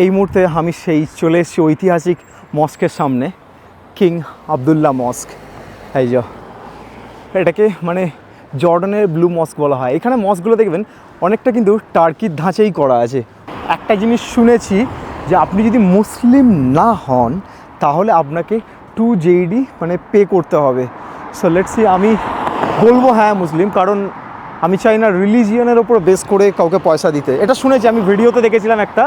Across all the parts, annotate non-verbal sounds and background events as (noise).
এই মুহূর্তে আমি সেই চলে এসেছি ঐতিহাসিক মস্কের সামনে, কিং আবদুল্লাহ মস্ক। এই যে, এটাকে মানে জর্ডানের ব্লু মস্ক বলা হয়। এখানে মস্কগুলো দেখবেন, অনেকটা কিন্তু টার্কির ধাঁচেই করা আছে। একটা জিনিস শুনেছি যে আপনি যদি মুসলিম না হন, তাহলে আপনাকে টু জেইডি মানে পে করতে হবে। সো লেটসি আমি বলব হ্যাঁ মুসলিম, কারণ আমি চাই না রিলিজিয়নের ওপর বেস করে কাউকে পয়সা দিতে। এটা শুনেছি, আমি ভিডিওতে দেখেছিলাম একটা।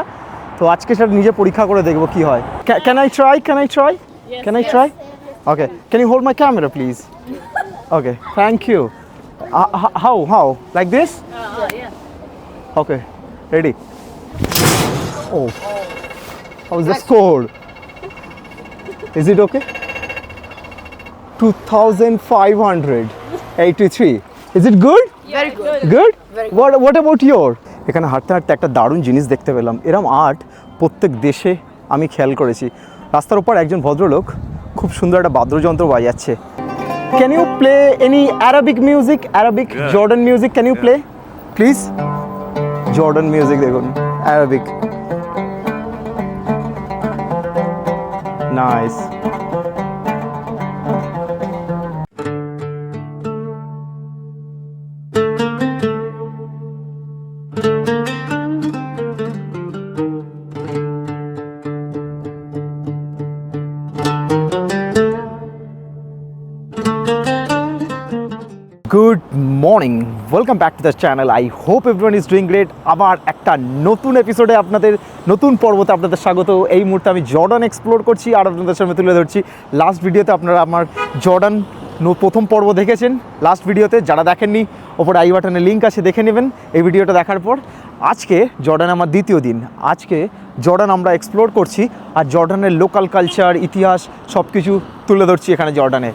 তো আজকে সেটা নিজে পরীক্ষা করে দেখব কি হয় can I try can I try can I try okay can you hold my camera please Okay, thank you. Uh, h- how? How? Like this? Uh, yeah. Okay, ready. Oh, how's the score? Is it okay? 2583. Is it good? Very good. Good? What, what about your? এখানে হাঁটতে হাঁটতে একটা দারুণ জিনিস দেখতে পেলাম। এরম art প্রত্যেক দেশে আমি খেয়াল করেছি। রাস্তার উপর একজন ভদ্রলোক খুব সুন্দর একটা বাদ্যযন্ত্র বাজাচ্ছে। Can you play any Arabic music Arabic Jordan music can you play please Jordan music দেখুন Arabic nice welcome back to the channel I hope everyone is doing great আবার একটা নতুন এপিসোডে আপনাদের নতুন পর্বতে আপনাদের স্বাগত। এই মুহূর্তে আমি জর্ডান এক্সপ্লোর করছি আর আপনাদের সামনে তুলে ধরছি। লাস্ট ভিডিওতে আপনারা আমার জর্ডান প্রথম পর্ব দেখেছেন। লাস্ট ভিডিওতে যারা দেখেননি, ওপরে আই বাটনের লিঙ্ক আছে, দেখে নেবেন এই ভিডিওটা দেখার পর। আজকে জর্ডান আমার দ্বিতীয় দিন। আজকে জর্ডান আমরা এক্সপ্লোর করছি আর জর্ডানের লোকাল কালচার ইতিহাস সব কিছু তুলে ধরছি এখানে জর্ডানে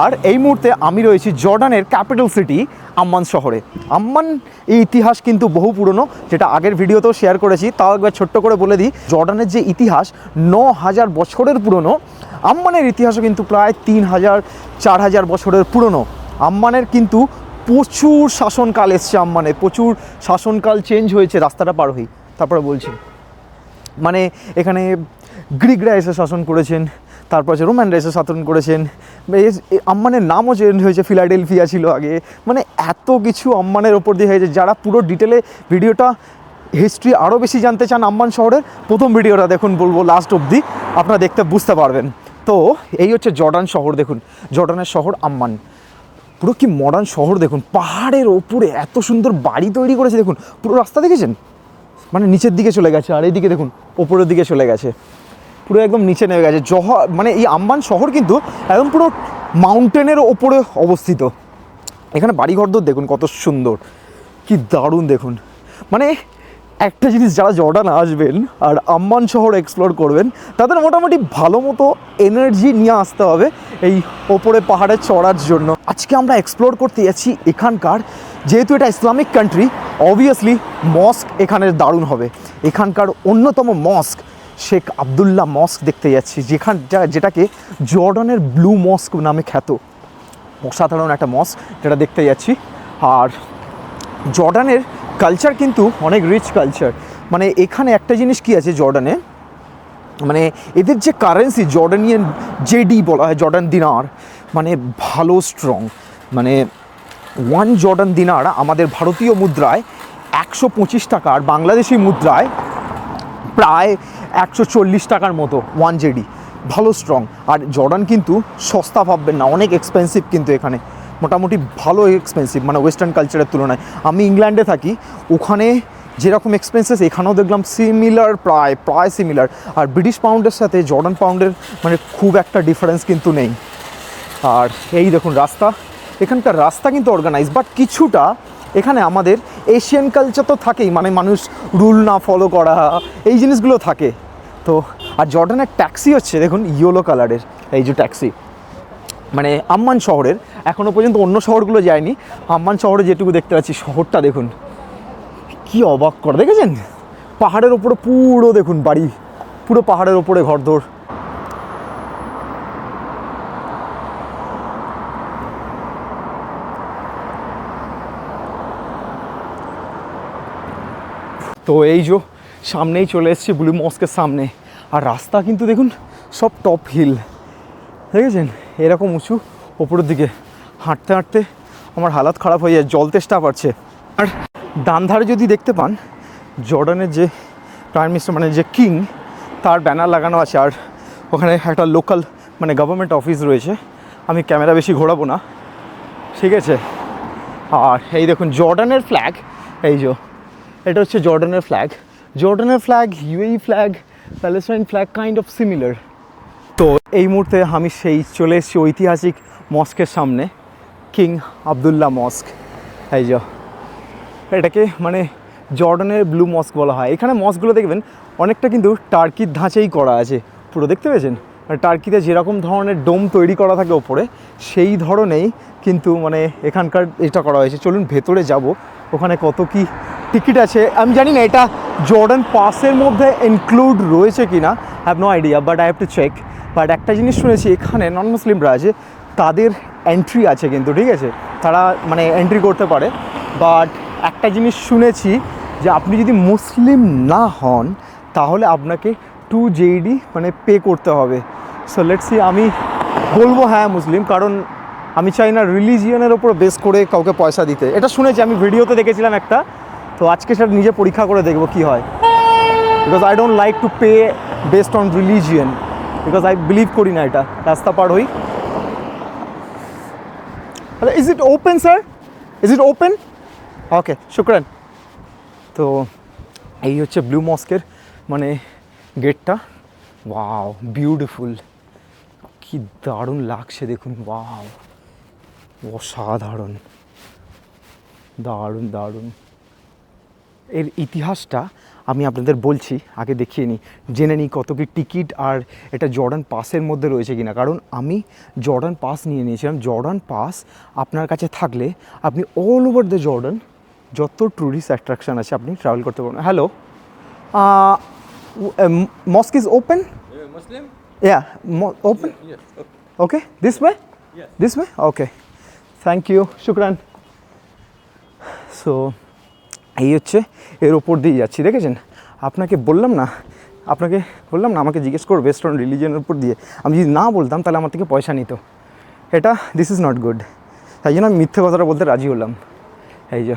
আর এই মুহূর্তে আমি রয়েছি জর্ডানের ক্যাপিটাল সিটি আম্মান শহরে। আম্মান এই ইতিহাস কিন্তু বহু পুরনো, যেটা আগের ভিডিওতেও শেয়ার করেছি, তাও একবার ছোট্ট করে বলে দিই, জর্ডানের যে ইতিহাস ন হাজার বছরের পুরনো, আম্মানের ইতিহাসও কিন্তু প্রায় তিন হাজার চার হাজার বছরের পুরনো। আম্মানের কিন্তু প্রচুর শাসনকাল এসছে আম্মানে প্রচুর শাসনকাল চেঞ্জ হয়েছে, রাস্তাটা পার হই, তারপরে বলছি। মানে এখানে গ্রিকরা এসে শাসন করেছেন, তারপর হচ্ছে রোমানরা এসে শাসন করেছেন আম্মানের নামও চেঞ্জ হয়েছে ফিলাডেলফিয়া ছিল আগে। মানে এত কিছু আম্মানের ওপর দিয়ে হয়েছে, যারা পুরো ডিটেলে ভিডিওটা হিস্ট্রি আরও বেশি জানতে চান আম্মান শহরের, প্রথম ভিডিওটা দেখুন, বলব লাস্ট অবধি, আপনারা দেখতে বুঝতে পারবেন। তো, এই হচ্ছে জর্ডান শহর, দেখুন। জর্ডানের শহর আম্মান। পুরো কি মডার্ন শহর, দেখুন। পাহাড়ের ওপরে এত সুন্দর বাড়ি তৈরি করেছে, দেখুন। পুরো রাস্তা দেখেছেন? মানে নিচের দিকে চলে গেছে, আর এইদিকে দেখুন, ওপরের দিকে চলে গেছে। পুরো একদম নিচে নেমে গেছে। জহ মানে এই আম্বান শহর কিন্তু একদম পুরো মাউন্টেনের ওপরে অবস্থিত। এখানে বাড়িঘরদর দেখুন কত সুন্দর। কি দারুণ দেখুন। মানে একটা জিনিস যারা জর্ডান আসবেন আর আম্মান শহর এক্সপ্লোর করবেন, তাদের মোটামুটি ভালো মতো এনার্জি নিয়ে আসতে হবে এই ওপরে পাহাড়ে চড়ার জন্য। আজকে আমরা এক্সপ্লোর করতে যাচ্ছি এখানকার, যেহেতু এটা ইসলামিক কান্ট্রি অবভিয়াসলি মস্ক এখানের দারুণ হবে। এখানকার অন্যতম মস্ক শেখ আবদুল্লাহ মস্ক দেখতে যাচ্ছি, যেখান যেটাকে জর্ডানের ব্লু মস্ক নামে খ্যাত। অসাধারণ একটা মস্ক যেটা দেখতে যাচ্ছি। আর জর্ডানের কালচার কিন্তু অনেক রিচ কালচার মানে এখানে একটা জিনিস কি আছে জর্ডানে? মানে এদের যে কারেন্সি জর্ডানিয়ান জেডি বলা হয়, জর্ডান দিনার মানে ভালো স্ট্রং মানে ওয়ান জর্ডান দিনার আমাদের ভারতীয় মুদ্রায় একশো পঁচিশ টাকা আর বাংলাদেশি মুদ্রায় প্রায় একশো চল্লিশ টাকার মতো ওয়ান জেডি ভালো স্ট্রং আর জর্ডান কিন্তু সস্তা ভাববেন না, অনেক এক্সপেন্সিভ কিন্তু এখানে। মোটামুটি ভালো এক্সপেন্সিভ মানে ওয়েস্টার্ন কালচারের তুলনায়। আমি ইংল্যান্ডে থাকি, ওখানে যেরকম এক্সপেন্সেস এখানেও দেখলাম সিমিলার প্রায় প্রায় সিমিলার আর ব্রিটিশ পাউন্ডের সাথে জর্ডান পাউন্ডের মানে খুব একটা ডিফারেন্স কিন্তু নেই। আর এই দেখুন রাস্তা। এখানকার রাস্তা কিন্তু অর্গানাইজ বাট কিছুটা এখানে আমাদের এশিয়ান কালচার তো থাকেই মানে মানুষ রুল না ফলো করা, এই জিনিসগুলো থাকে। তো, আর জর্ডানের ট্যাক্সি হচ্ছে, দেখুন ইয়েলো কালারের এই যে ট্যাক্সি। মানে আম্মান শহরের এখনও পর্যন্ত অন্য শহরগুলো যায়নি। আম্মান শহরে যেটুকু দেখতে পাচ্ছি, শহরটা দেখুন, কি অবাক করে, দেখেছেন? পাহাড়ের ওপরে পুরো, দেখুন, বাড়ি, পুরো পাহাড়ের ওপরে ঘরদোর। তো এই যে সামনেই চলে এসেছি ব্লু মস্কের সামনে। আর রাস্তা কিন্তু দেখুন, সব টপ হিল দেখেছেন? এরকম উঁচু ওপরের দিকে। হাঁটতে হাঁটতে আমার হালাত খারাপ হয়ে যায়, জল তেষ্টা পাচ্ছে আর ডান ধারে যদি দেখতে পান, জর্ডানের যে প্রাইম মিনিস্টার মানে যে কিং তার ব্যানার লাগানো আছে। আর ওখানে একটা লোকাল মানে গভর্নমেন্ট অফিস রয়েছে। আমি ক্যামেরা বেশি ঘোরাবো না। ঠিক আছে? আর এই দেখুন, জর্ডানের ফ্ল্যাগ এই যে, এটা হচ্ছে জর্ডানের ফ্ল্যাগ জর্ডানের flag UAE flag Palestine flag kind of similar তো এই মুহূর্তে আমি সেই চলে এসেছি ঐতিহাসিক মস্কের সামনে কিং আবদুল্লাহ মস্ক এই যে, এটাকে মানে জর্ডানের ব্লু মস্ক বলা হয়। এখানে মস্কগুলো দেখবেন, অনেকটা কিন্তু টার্কির ধাঁচেই করা আছে। পুরো দেখতে পেয়েছেন? মানে টার্কিতে যেরকম ধরনের ডোম তৈরি করা থাকে ওপরে, সেই ধরনেই কিন্তু মানে এখানকার এটা করা হয়েছে। চলুন ভেতরে যাব। ওখানে কত কি টিকিট আছে? আমি জানি না, এটা জর্ডান পাসের মধ্যে ইনক্লুড রয়েছে কি না have no idea but I have to check but একটা জিনিস শুনেছি, এখানে নন মুসলিমরা আছে তাদের এন্ট্রি আছে কিন্তু, ঠিক আছে? তারা মানে এন্ট্রি করতে পারে। বাট একটা জিনিস শুনেছি যে আপনি যদি মুসলিম না হন, তাহলে আপনাকে টু জেইডি মানে পে করতে হবে। সো লেটসি আমি বলব হ্যাঁ মুসলিম কারণ আমি চাই না রিলিজিয়নের ওপর বেস করে কাউকে পয়সা দিতে। এটা শুনেছি, আমি ভিডিওতে দেখেছিলাম একটা। তো আজকে সেটা নিজে পরীক্ষা করে দেখব কি হয়। Because I don't like to pay based on religion because I believe করি না এটা। রাস্তা পার হই। Is it open sir is it open okay শুক্রান। তো এই হচ্ছে ব্লু মস্কের মানে গেটটা ওয়াও বিউটিফুল কি দারুণ লাগছে, দেখুন। ওয়াও অসাধারণ দারুণ দারুণ এর ইতিহাসটা আমি আপনাদের বলছি আগে দেখিয়ে নিই জেনে নিই কত কি টিকিট আর এটা জর্ডান পাসের মধ্যে রয়েছে কিনা কারণ আমি জর্ডান পাস নিয়ে নিয়েছিলাম জর্ডান পাস আপনার কাছে থাকলে আপনি অল ওভার দ্য জর্ডান যত ট্যুরিস্ট অ্যাট্রাকশন আছে আপনি ট্রাভেল করতে পারবেন hello mosque is open? Yeah, mo- open. Yes. Okay. Okay, this way? Yes. This way? Okay. Thank you শুক্রান। So এই হচ্ছে এর ওপর দিয়ে যাচ্ছি, দেখেছেন? আপনাকে বললাম না, আপনাকে বললাম না, আমাকে জিজ্ঞেস করো বেস্ট অন রিলিজনের উপর দিয়ে। আমি যদি না বলতাম, তাহলে আমার থেকে পয়সা নিত। এটা দিস ইজ নট গুড তাই জন্য আমি মিথ্যে কথাটা বলতে রাজি হলাম। এই যে,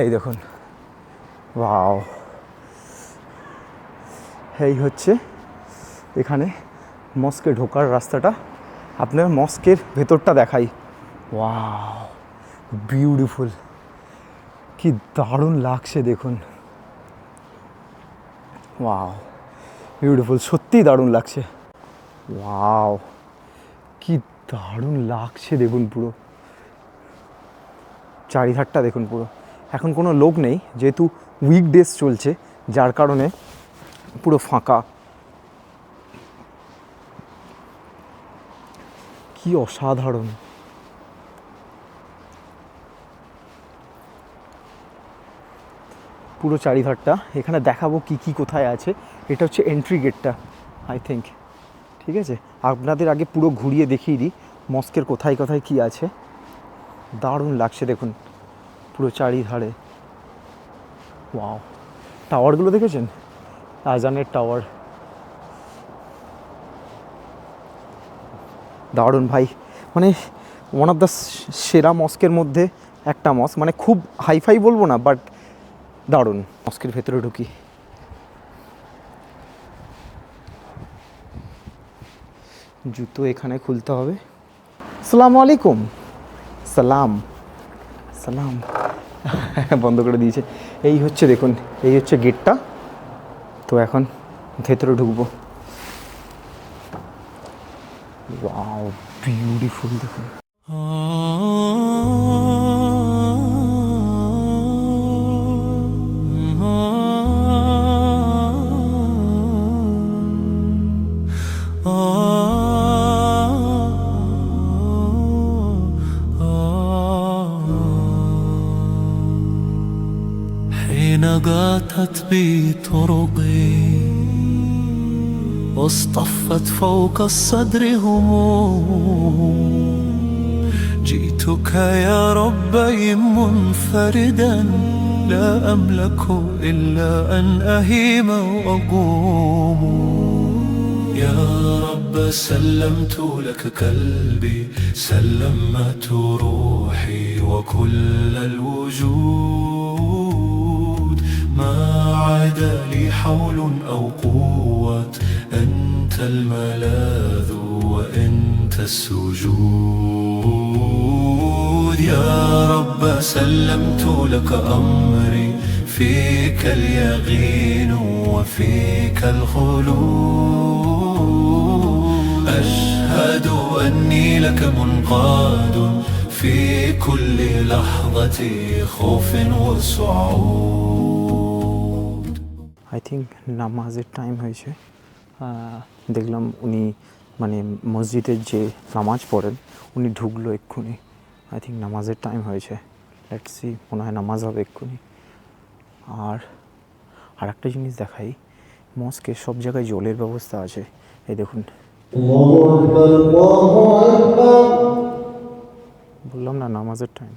এই দেখুন। ওয়াও এই হচ্ছে এখানে মস্কে ঢোকার রাস্তাটা। আপনার মস্কের ভেতরটা দেখাই। ওয়াও বিউটিফুল কি দারুণ লাগছে দেখুন। ওয়াও বিউটিফুল সত্যিই দারুণ লাগছে। ওয়াও কি দারুণ লাগছে দেখুন পুরো। চারিধারটা দেখুন পুরো। এখন কোনো লোক নেই, যেহেতু উইকডেজ চলছে, যার কারণে পুরো ফাঁকা। কি অসাধারণ। পুরো চারিধারটা। এখানে দেখাবো কি কি কোথায় আছে। এটা হচ্ছে এন্ট্রি গেটটা আই থিঙ্ক ঠিক আছে? আপনাদের আগে পুরো ঘুরিয়ে দেখিয়ে দিই, মস্কের কোথায় কোথায় কি আছে। দারুণ লাগছে দেখুন, পুরো চারিধারে। ওয়াও টাওয়ারগুলো দেখেছেন? আজানের টাওয়ার দারুণ ভাই। মানে ওয়ান অফ দ্য সেরা মস্কের মধ্যে একটা মস্ক মানে খুব হাইফাই বলব না বাট দারুণ। মস্কের ভেতরে ঢুকি। জুতো এখানে খুলতে হবে। সালাম আলাইকুম। সালাম। সালাম। (laughs) বন্ধ করে দিয়েছে। এই হচ্ছে দেখুন, এই হচ্ছে গেটটা। তো এখন ভেতরে ঢুকবো। বিউটিফুল দেখুন। بي طرقي. واصطفت فوق الصدر هموم. جئتك يا ربي منفردا لا أملك إلا أن أهيم وأقوم. يا رب سلمت لك قلبي سلمت روحي وكل الوجود. ما عاد لي حول أو قوة أنت الملاذ وأنت السجود. يا رب سلمت لك أمري فيك اليقين وفيك الخلود. أشهد أني لك منقاد في كل لحظة خوف وصعود আই থিঙ্ক নামাজের টাইম হয়েছে। দেখলাম উনি মানে মসজিদের যে নামাজ পড়েন উনি ঢুকলো এক্ষুনি। আই থিঙ্ক নামাজের টাইম হয়েছে। লেটস সি মনে হয় নামাজ হবে এক্ষুনি। আর আর একটা জিনিস দেখাই মস্কে সব জায়গায় জলের ব্যবস্থা আছে। এই দেখুন। বললাম না নামাজের টাইম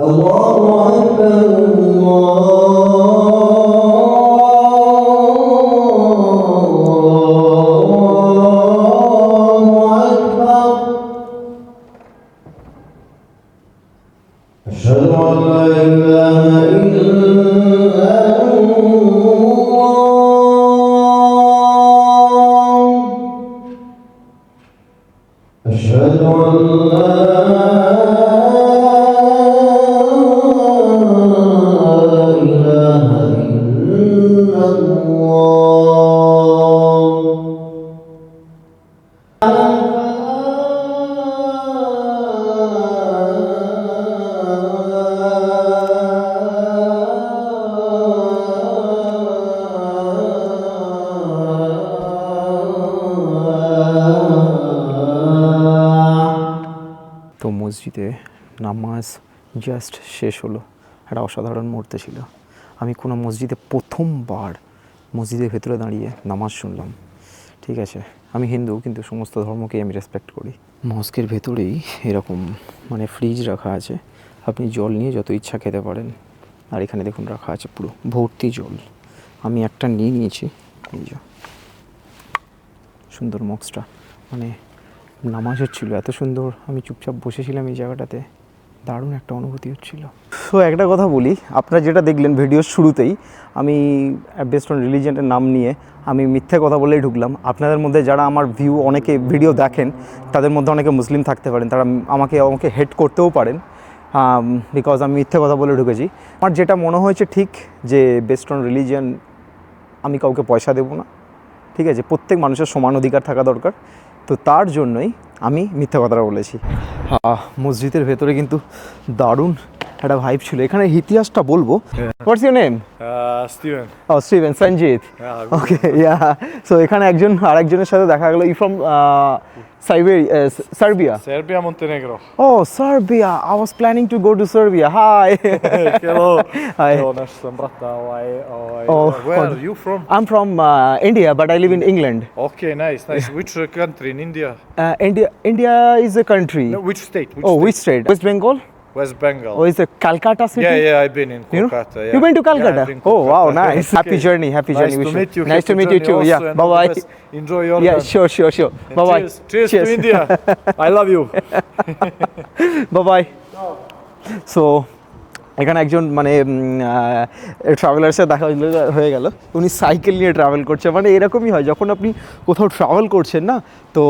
الله أكبر الله. জাস্ট শেষ হলো। একটা অসাধারণ মুহূর্ত ছিল। আমি কোনো মসজিদে প্রথমবার মসজিদের ভেতরে দাঁড়িয়ে নামাজ শুনলাম। ঠিক আছে, আমি হিন্দু, কিন্তু সমস্ত ধর্মকে আমি রেসপেক্ট করি। মস্কের ভেতরেই এরকম মানে ফ্রিজ রাখা আছে। আপনি জল নিয়ে যত ইচ্ছা খেতে পারেন। আর এখানে দেখুন রাখা আছে পুরো ভর্তি জল। আমি একটা নিয়ে নিয়েছি। এই যে। সুন্দর মক্সটা মানে নামাজ হচ্ছিল, এত সুন্দর। আমি চুপচাপ বসেছিলাম এই জায়গাটাতে। দারুণ একটা অনুভূতি হচ্ছিল। তো একটা কথা বলি, আপনারা যেটা দেখলেন ভিডিওর শুরুতেই, আমি বেস্ট অন রিলিজনের নাম নিয়ে, আমি মিথ্যে কথা বলেই ঢুকলাম। আপনাদের মধ্যে যারা আমার ভিউ অনেকে ভিডিও দেখেন, তাদের মধ্যে অনেকে মুসলিম থাকতে পারেন, তারা আমাকে আমাকে হেড করতেও পারেন বিকজ আমি মিথ্যে কথা বলে ঢুকেছি। আমার যেটা মনে হয়েছে ঠিক, যে বেস্ট অন রিলিজিয়ান আমি কাউকে পয়সা দেবো না, ঠিক আছে? প্রত্যেক মানুষের সমান অধিকার থাকা দরকার। তো তার জন্যই আমি মিথ্যা কথাটা বলেছি। মসজিদের ভেতরে কিন্তু দারুণ একটা ভাইব ছিল এখানে ইতিহাসটা বলব what's your name Uh, Steven. O Steven Sanjit okay yeah so এখানে একজন আরেকজনের সাথে দেখা গেলো ই from Siberia Serbia Serbia, Montenegro. O Serbia I was planning to go to Serbia hi Hello. Hi. Hello, naš sam brata. Ovaj, ovaj, Oh, where are you from? I'm from uh, India, but I live in England. Okay, nice, nice. Which uh, country in India? Uh, India, India is a country. No, which state? Which oh, state? which state? West Bengal. West Bengal. Or is it Calcutta city? yeah, yeah, I've been in You know? Yeah. You went to Calcutta? I've been oh, wow, nice. Happy journey, happy journey. Nice wish to meet you. Nice to meet you too. Yeah, bye bye. Enjoy your Yeah, sure, sure, sure. Bye bye. Cheers, cheers, cheers. to India. I love you. bye bye. So, এখানে একজন মানে traveller সাথে দেখা হয়ে গেল উনি cycle নিয়ে travel করছে মানে এরকমই হয় যখন আপনি কোথাও ট্রাভেল করছেন না তো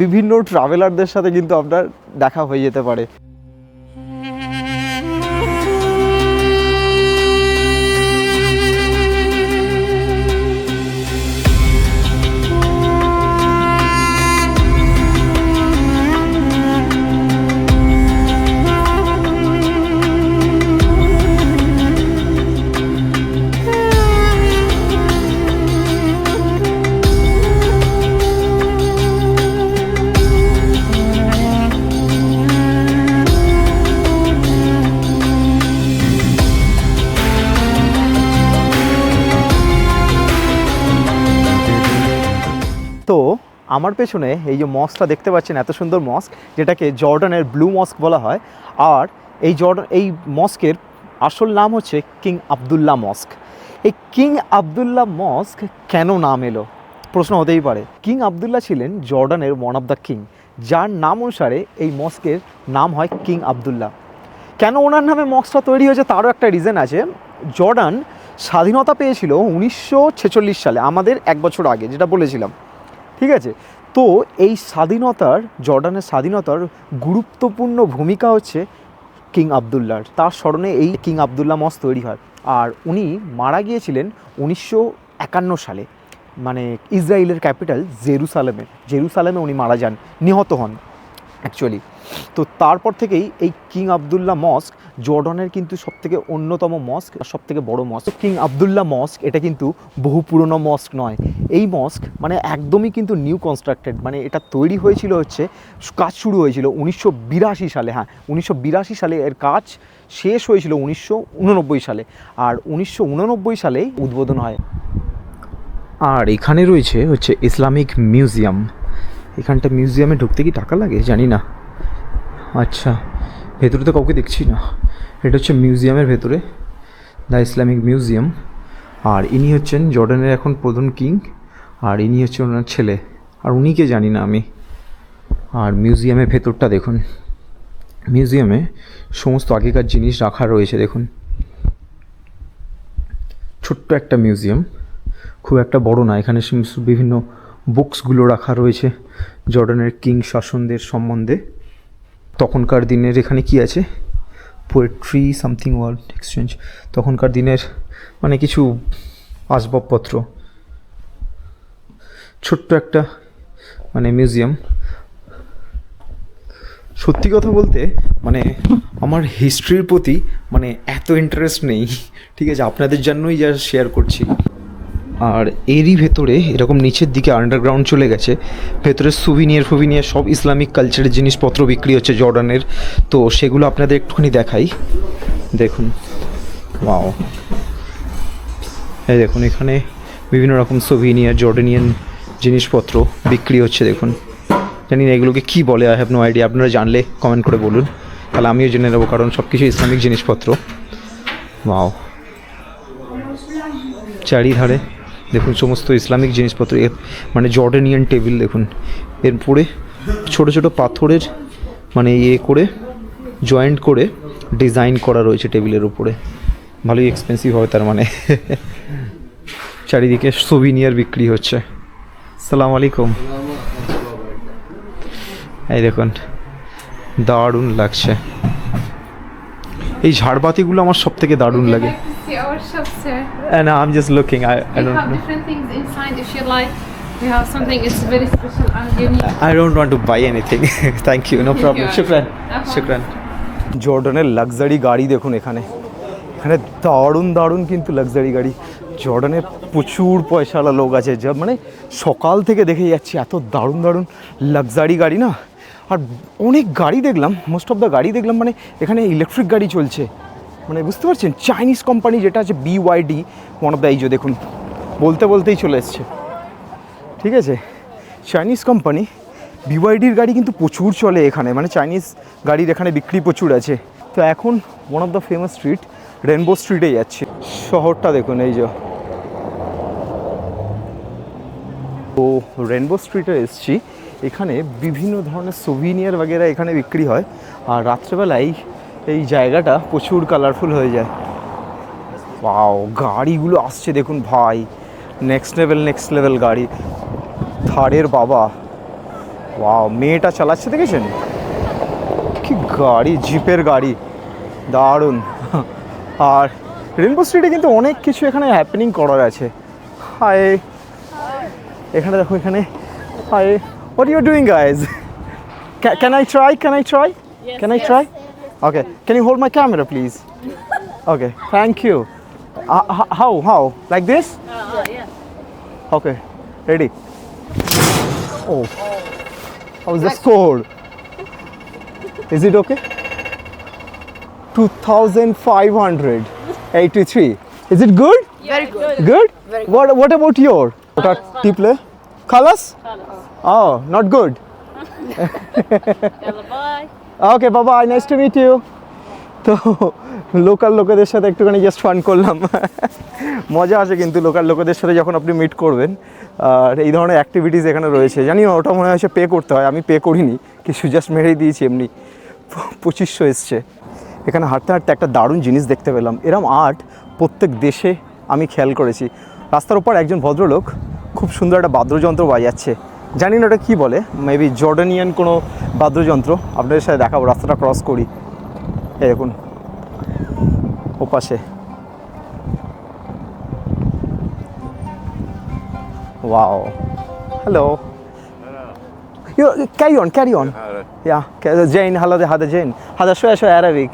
বিভিন্ন ট্রাভেলারদের সাথে কিন্তু আপনার দেখা হয়ে যেতে পারে আমার পেছনে এই যে মস্কটা দেখতে পাচ্ছেন, এত সুন্দর মস্ক, যেটাকে জর্ডানের ব্লু মস্ক বলা হয়। আর এই জর্ডান এই মস্কের আসল নাম হচ্ছে কিং আবদুল্লাহ মস্ক। এই কিং আবদুল্লাহ মস্ক কেন নাম এলো? প্রশ্ন হতেই পারে। কিং আবদুল্লাহ ছিলেন জর্ডানের ওয়ান অফ দ্য কিং যার নাম অনুসারে এই মস্কের নাম হয় কিং আবদুল্লাহ। কেন ওনার নামে মস্কটা তৈরি হয়েছে তারও একটা রিজন আছে। জর্ডান স্বাধীনতা পেয়েছিল উনিশশো ছেচল্লিশ সালে, আমাদের এক বছর আগে, যেটা বলেছিলাম। ঠিক আছে? তো এই স্বাধীনতার, জর্ডানের স্বাধীনতার গুরুত্বপূর্ণ ভূমিকা হচ্ছে কিং আবদুল্লার তার স্মরণে এই কিং আবদুল্লা মস তৈরি হয়। আর উনি মারা গিয়েছিলেন উনিশশো একান্ন সালে। মানে ইসরায়েলের ক্যাপিটাল জেরুসালেমে। জেরুসালেমে উনি মারা যান। নিহত হন অ্যাকচুয়ালি তো তারপর থেকেই এই কিং আবদুল্লাহ মস্ক জর্ডনের কিন্তু সবথেকে অন্যতম মস্ক আর সবথেকে বড় মস্ক। কিং আবদুল্লাহ মস্ক এটা কিন্তু বহু পুরনো মস্ক নয়। এই মস্ক মানে একদমই কিন্তু নিউ কনস্ট্রাক্টেড মানে এটা তৈরি হয়েছিল হচ্ছে, কাজ শুরু হয়েছিল উনিশশো বিরাশি সালে হ্যাঁ উনিশশো বিরাশি সালে এর কাজ শেষ হয়েছিল উনিশশো উননব্বই সালে, আর উনিশশো সালেই উদ্বোধন হয়। আর এখানে রয়েছে হচ্ছে ইসলামিক মিউজিয়াম। এখানটা মিউজিয়ামে ঢুকতে কি টাকা লাগে? জানি না। আচ্ছা ভেতরে তো কাউকে দেখছি না। এটা হচ্ছে মিউজিয়ামের ভেতরে, দ্য ইসলামিক মিউজিয়াম। আর ইনি হচ্ছেন জর্ডানের এখন প্রধান কিং, আর ইনি হচ্ছেন ওনার ছেলে। আর উনিকে জানি না আমি। আর মিউজিয়ামের ভেতরটা দেখুন। মিউজিয়ামে সমস্ত আগেকার জিনিস রাখা রয়েছে, দেখুন। ছোট্ট একটা মিউজিয়াম, খুব একটা বড় না। এখানে বিভিন্ন বুকসগুলো রাখা রয়েছে জর্ডানের কিং শাসনদের সম্বন্ধে। তখনকার দিনের এখানে কি আছে? পোয়েট্রি সামথিং ওয়ার্ল্ড এক্সচেঞ্জ তখনকার দিনের মানে কিছু আসবাবপত্র। ছোট্ট একটা মানে মিউজিয়াম সত্যি কথা বলতে মানে আমার হিস্ট্রির প্রতি মানে এত ইন্টারেস্ট নেই। ঠিক আছে, আপনাদের জন্যই যা শেয়ার করছি। আর এরই ভেতরে এরকম নিচের দিকে আন্ডারগ্রাউন্ড চলে গেছে। ভেতরে সুভিনিয়ার ফুভিনিয়ার সব ইসলামিক কালচারের জিনিসপত্র বিক্রি হচ্ছে জর্ডানের। তো সেগুলো আপনাদের একটুখানি দেখাই। দেখুন। ওয়াও এই দেখুন, এখানে বিভিন্ন রকম সোভিনিয়ার জর্ডানিয়ান জিনিসপত্র বিক্রি হচ্ছে, দেখুন। জানি না এগুলোকে কী বলে আই হ্যাভ নো আইডিয়া আপনারা জানলে কমেন্ট করে বলুন। তাহলে আমিও জেনে নেব, কারণ সব কিছু ইসলামিক জিনিসপত্র। ওয়াও চারিধারে দেখুন, সমস্ত ইসলামিক জিনিসপত্র মানে জর্ডেনিয়ান টেবিল দেখুন। এরপরে ছোট ছোট পাথরের মানে ইয়ে করে, জয়েন্ট করে ডিজাইন করা রয়েছে টেবিলের উপরে। ভালোই এক্সপেন্সিভ হয় তার মানে। (laughs) চারিদিকে সোভিনিয়ার বিক্রি হচ্ছে। সালাম আলাইকুম। এই দেখুন, দারুণ লাগছে। এই ঝাড়বাতিগুলো আমার সব থেকে দারুণ লাগে। See our shops here. And I'm just looking. I, I We don't have know. different things inside if you like. We have something it's very special and unique. I don't want to buy anything. Thank you. No problem. you. Shukran. Shukran. জর্ডনের luxury গাড়ি দেখুন এখানে এখানে দারুণ দারুণ কিন্তু luxury গাড়ি জর্ডানে প্রচুর পয়সাওয়ালা লোক আছে যা মানে সকাল থেকে দেখে যাচ্ছি এত দারুণ দারুণ লাক্সারি গাড়ি না আর অনেক গাড়ি দেখলাম মোস্ট অফ দ্য গাড়ি দেখলাম মানে এখানে ইলেকট্রিক গাড়ি চলছে মানে বুঝতে পারছেন? চাইনিজ কোম্পানি যেটা আছে বিওয়াইডি ওয়ান অফ দ্য যে দেখুন, বলতে বলতেই চলে এসছে। ঠিক আছে? চাইনিজ কোম্পানি বিওয়াইডির গাড়ি কিন্তু প্রচুর চলে এখানে মানে চাইনিজ গাড়ির এখানে বিক্রি প্রচুর আছে। তো এখন one of the famous street rainbow স্ট্রিটে যাচ্ছে। শহরটা দেখুন, এই যে। তো রেনবো স্ট্রিটে এসছি। এখানে বিভিন্ন ধরনের সোভিনিয়ার বাগেরা এখানে বিক্রি হয়। আর রাত্রেবেলায় এই জায়গাটা প্রচুর কালারফুল হয়ে যায়। ওয়াও গাড়িগুলো আসছে দেখুন ভাই। নেক্সট লেভেল নেক্সট লেভেল গাড়ি। থারের বাবা। ওয়াও মেয়েটা চালাচ্ছে দেখেছেন? কি গাড়ি জিপের গাড়ি। দারুণ। আর রেনবো স্ট্রিটে কিন্তু অনেক কিছু এখানে হ্যাপেনিং করার আছে। হায় এখানে দেখো এখানে। Hi what you doing guys can I try can I try can I try Okay. Can you hold my camera, please? Okay. Thank you. Uh, how? How? Like this? Uh, yeah. Okay. Ready. Oh. how's was just. Is it okay? 2583. Is it good? Yeah, Very good. Good? Very good. What, what about your? Colors. Colors? Colors? Oh, not good. (laughs) Bye. Okay, বাবা I nice to meet you তো local লোকেদের সাথে একটুখানি just fun করলাম। মজা আসে কিন্তু local লোকেদের সাথে যখন আপনি মিট করবেন। আর এই ধরনের অ্যাক্টিভিটিস এখানে রয়েছে। জানি না ওটা মনে হয় পে করতে হয়। আমি পে করিনি। কিছু জাস্ট মেরেই দিয়েছি এমনি। পঁচিশশো এসছে। এখানে হাঁটতে হাঁটতে একটা দারুণ জিনিস দেখতে পেলাম। এরম আর্ট প্রত্যেক দেশে আমি খেয়াল করেছি। রাস্তার ওপর একজন ভদ্রলোক খুব সুন্দর একটা বাদ্যযন্ত্র বাজাচ্ছে। জানি না ওটা কী বলে মেবি জর্ডানিয়ান কোনো বাদ্যযন্ত্র। আপনাদের সাথে দেখাবো রাস্তাটা ক্রস করি। এই দেখুন ওপাশে। Wow hello carry on carry on ইয়া জেন হালাদে হাদা জেন হাদা সোয়া সোয়া অ্যারাবিক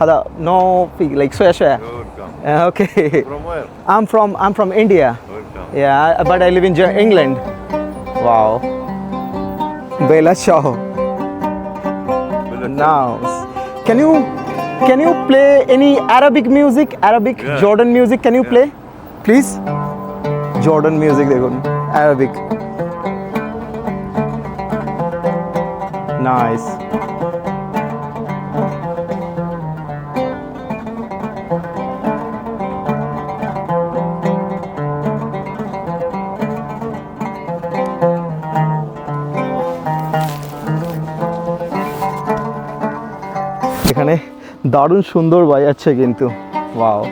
হাদা নো পিক লাইক সোয়া সোয়া okay from where? I'm from India from india Welcome. yeah but i live in Wow. Bella Shaw. Now, can you can you play any Arabic music? Arabic Yeah. Jordan music? Can you play, please? Jordan music, দেখুন Arabic. Nice. দারুণ সুন্দর বাজাচ্ছে কিন্তু। Wow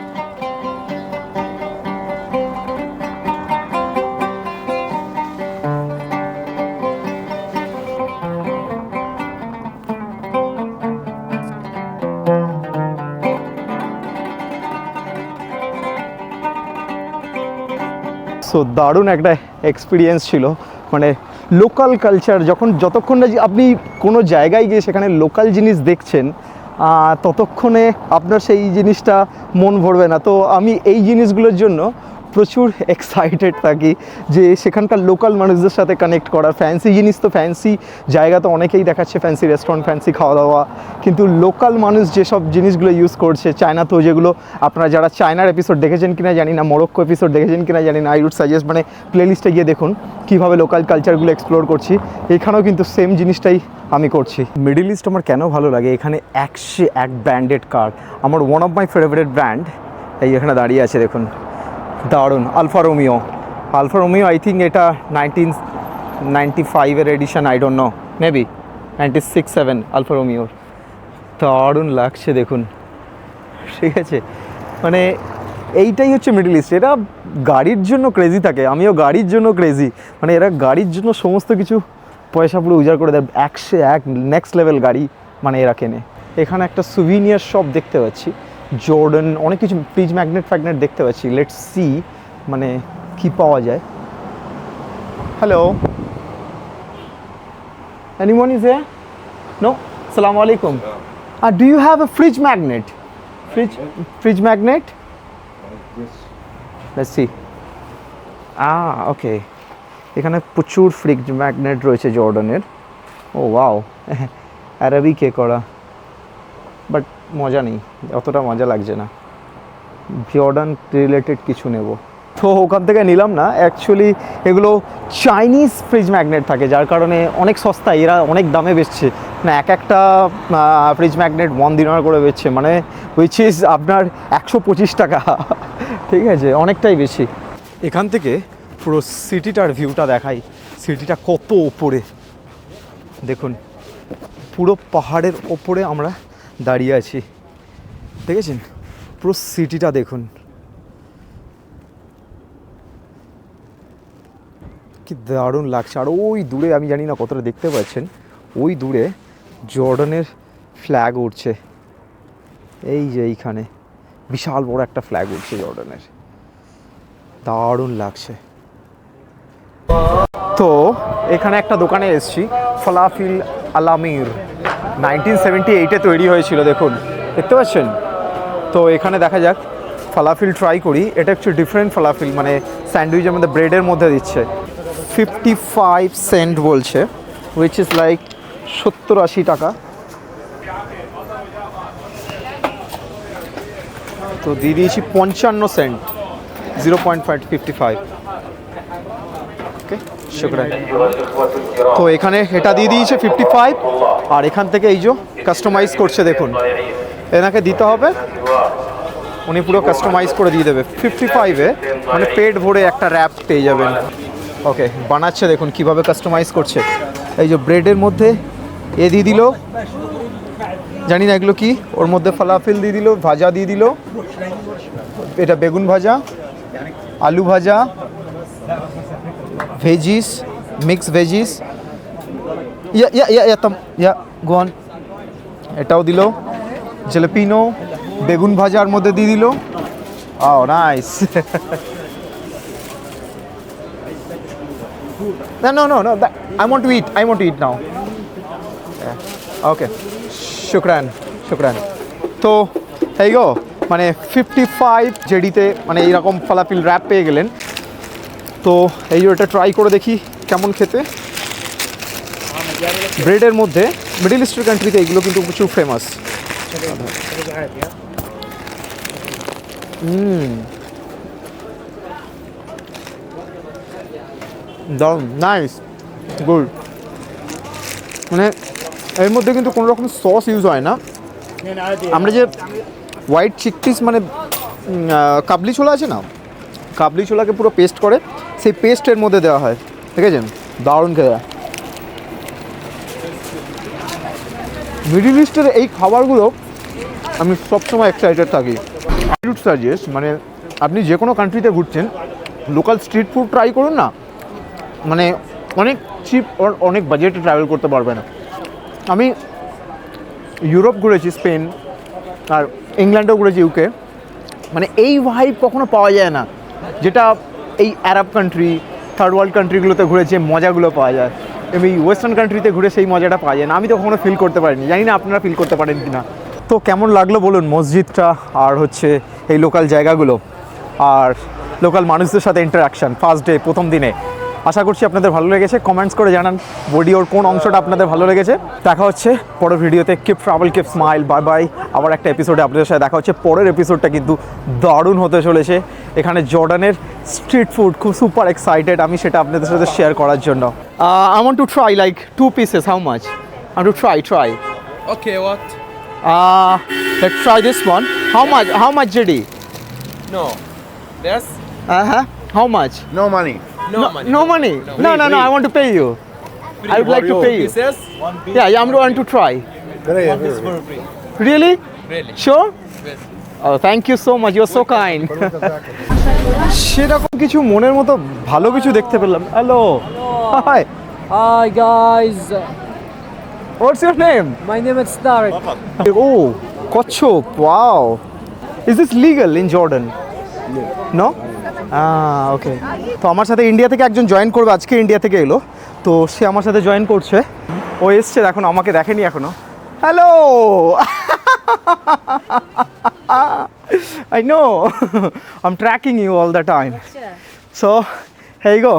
so দারুণ একটা experience ছিল। মানে local culture যখন যতক্ষণ না আপনি কোনো জায়গায় গিয়ে সেখানে লোকাল জিনিস দেখছেন ততক্ষণে আপনার সেই জিনিসটা মন ভরবে না। তো আমি এই জিনিসগুলোর জন্য প্রচুর এক্সাইটেড থাকি যে সেখানকার লোকাল মানুষদের সাথে কানেক্ট করার ফ্যান্সি জিনিস তো ফ্যান্সি জায়গা তো অনেকেই দেখাচ্ছে ফ্যান্সি রেস্টুরেন্ট ফ্যান্সি খাওয়া দাওয়া কিন্তু লোকাল মানুষ যেসব জিনিসগুলো ইউজ করছে চায়না তো যেগুলো, আপনারা যারা চায়নার এপিসোড দেখেছেন কিনা জানি না মরক্কো এপিসোড দেখেছেন কিনা জানি না আই উড সাজেস্ট মানে প্লেলিস্টে গিয়ে দেখুন কীভাবে লোকাল কালচারগুলো এক্সপ্লোর করছি। এখানেও কিন্তু সেম জিনিসটাই আমি করছি। মিডিল ইস্ট আমার কেন ভালো লাগে? এখানে একশে এক ব্র্যান্ডেড কার আমার one of my favourite brand এই এখানে দাঁড়িয়ে আছে, দেখুন। দারুণ, Alfa Romeo. Alfa Romeo I think এটা নাইনটিন নাইনটি ফাইভের edition I don't know maybe ninety six seven Alfa রোমিওর দারুণ লাগছে দেখুন। ঠিক আছে? মানে এইটাই হচ্ছে মিডল ইস্ট এরা গাড়ির জন্য ক্রেজি থাকে, আমিও গাড়ির জন্য ক্রেজি মানে এরা গাড়ির জন্য সমস্ত কিছু পয়সা পুরো উজাড় করে দেয়, একশো এক নেক্সট লেভেল গাড়ি মানে এরা কেনে। এখানে একটা সুভিনিয়ার শপ দেখতে পাচ্ছি। জর্ডন অনেক কিছু ফ্রিজ ম্যাগনেট ফ্যাগনেট দেখতে পাচ্ছি। লেটস সি মানে কি পাওয়া যায়। Hello anyone is a no সালাম আলাইকুম Uh, do you have a fridge magnet fridge fridge magnet Let's see. Ah, okay. এখানে প্রচুর ফ্রিজ ম্যাগনেট রয়েছে জর্ডনের ও ওয়াও অ্যারাবিকে করা। বাট মজা নেই, অতটা মজা লাগছে না। জর্ডান রিলেটেড কিছু নেব। তো ওখান থেকে নিলাম না অ্যাকচুয়ালি এগুলো চাইনিজ ফ্রিজ ম্যাগনেট থাকে, যার কারণে অনেক সস্তা, এরা অনেক দামে বেচছে। না এক একটা ফ্রিজ ম্যাগনেট ওয়ান দিনার করে বেচছে মানে উইচ ইজ আপনার একশো পঁচিশ টাকা। ঠিক আছে, অনেকটাই বেশি। এখান থেকে পুরো সিটিটার ভিউটা দেখাই। সিটিটা কত ওপরে? দেখুন, পুরো পাহাড়ের ওপরে আমরা দাঁড়িয়ে আছি। দেখেছেন? পুরো সিটিটা দেখুন। কি দারুণ লাগছে। আর ওই দূরে, আমি জানি না কতটা দেখতে পাচ্ছেন, ওই দূরে জর্ডনের ফ্ল্যাগ উঠছে। এই যে এইখানে, বিশাল বড় একটা ফ্ল্যাগ উঠছে জর্ডনের। দারুণ লাগছে। তো, এখানে একটা দোকানে এসেছি, ফলাফিল আলামির। নাইনটিন সেভেন্টি এইটে তৈরি হয়েছিল, দেখুন। দেখতে পাচ্ছেন? তো এখানে দেখা যাক, ফালাফিল ট্রাই করি। এটা একটু ডিফারেন্ট ফালাফিল মানে স্যান্ডউইচের মধ্যে ব্রেডের মধ্যে দিচ্ছে। ফিফটি ফাইভ সেন্ট বলছে উইচ ইজ লাইক সত্তর আশি টাকা। তো দিয়ে দিয়েছি পঞ্চান্ন cent zero point five fifty five okay শুক্রান তো এখানে এটা দিয়ে দিয়েছে ফিফটি ফাইভ আর এখান থেকে এই যে কাস্টমাইজ করছে, দেখুন। এনাকে দিতে হবে। উনি পুরো কাস্টমাইজ করে দিয়ে দেবে। ফিফটি ফাইভে মানে পেট ভরে একটা র্যাপ পেয়ে যাবেন। ওকে, বানাচ্ছে, দেখুন কীভাবে কাস্টমাইজ করছে। এই যে ব্রেডের মধ্যে এ দিয়ে দিল। জানি না এগুলো কি, ওর মধ্যে ফালাফিল দিয়ে দিল, ভাজা দিয়ে দিল। এটা বেগুন ভাজা, আলু ভাজা veggies mix veggies yeah yeah yeah তম ইয়া গোয়ান এটাও দিল জেলেপিনো বেগুন ভাজার মধ্যে দিয়ে দিল ও nice No, no, no, no. That, I want to eat. I want to eat now. Yeah. Okay. শুক্রান শুক্রান তো এই গো মানে ফিফটি ফাইভ জেডিতে মানে এইরকম ফালাফিল র্যাপ পেয়ে গেলেন তো এই এটা ট্রাই করে দেখি কেমন খেতে। ব্রেডের মধ্যে মিডিল ইস্টের কান্ট্রিতে এইগুলো কিন্তু প্রচুর ফেমাস দারুণ নাইস গুড মানে এর মধ্যে কিন্তু কোনো রকম সস ইউজ হয় না। আমরা যে হোয়াইট চিকপিস মানে কাবলি ছোলা আছে না? কাবলি ছোলাকে পুরো পেস্ট করে সেই পেস্টের মধ্যে দেওয়া হয় ঠিক আছে দারুণ খেতে। মিডিল ইস্টের এই খাবারগুলো আমি সবসময় এক্সাইটেড থাকি। ফুড সাজেস্ট মানে আপনি যে কোনো কান্ট্রিতে ঘুরছেন লোকাল স্ট্রিট ফুড ট্রাই করুন না। মানে অনেক চিপ অনেক বাজেটে ট্রাভেল করতে পারবে না আমি ইউরোপ ঘুরেছি, স্পেন, আর ইংল্যান্ডেও ঘুরেছি ইউকে মানে এই ভাইব কখনো পাওয়া যায় না, যেটা এই অ্যারাব কান্ট্রি থার্ড ওয়ার্ল্ড কান্ট্রিগুলোতে ঘুরে যে মজাগুলো পাওয়া যায়। এই ওয়েস্টার্ন কান্ট্রিতে ঘুরে সেই মজাটা পাওয়া যায় না। আমি তো কখনো ফিল করতে পারিনি। জানি না আপনারা ফিল করতে পারেন কি না তো কেমন লাগল বলুন মসজিদটা আর হচ্ছে এই লোকাল জায়গাগুলো? আর লোকাল মানুষদের সাথে ইন্টারাকশান ফার্স্ট ডে প্রথম দিনে। আশা করছি আপনাদের ভালো লেগেছে কমেন্টস করে জানান বডি ওর কোন অংশটা আপনাদের ভালো লেগেছে দেখা হচ্ছে পরের ভিডিওতে keep travel keep smile bye bye আবার একটা এপিসোডে আপনাদের সাথে দেখা হচ্ছে পরের এপিসোডটা কিন্তু দারুণ হতে চলেছে এখানে জর্ডানের স্ট্রিট ফুড খুব সুপার এক্সাইটেড আমি সেটা আপনাদের সাথে শেয়ার করার জন্য I want to try like two pieces how much I to try try okay what? Uh, let's try this one. How much? How much, JD? No. Yes? Uh huh. How much? No money. No, no, money. no money. No, no, no. I want to pay you. I would like to pay you. Pieces? Yeah, yeah. I'm going to try. One piece for free. Really? Really? Sure. Oh, thank you so much. You're so kind. সেরকম কিছু মনের মতো ভালো কিছু দেখতে পেলাম hello hi Hi guys, what's your name my name is Tarek. ও কচ্ছপ wow is this legal in Jordan no okay তো আমার সাথে ইন্ডিয়া থেকে একজন জয়েন করবে আজকে ইন্ডিয়া থেকে এলো। তো সে আমার সাথে জয়েন করছে। ও এসছে এখন আমাকে দেখেনি এখনও। Hello I know I am tracking you all the time so hey go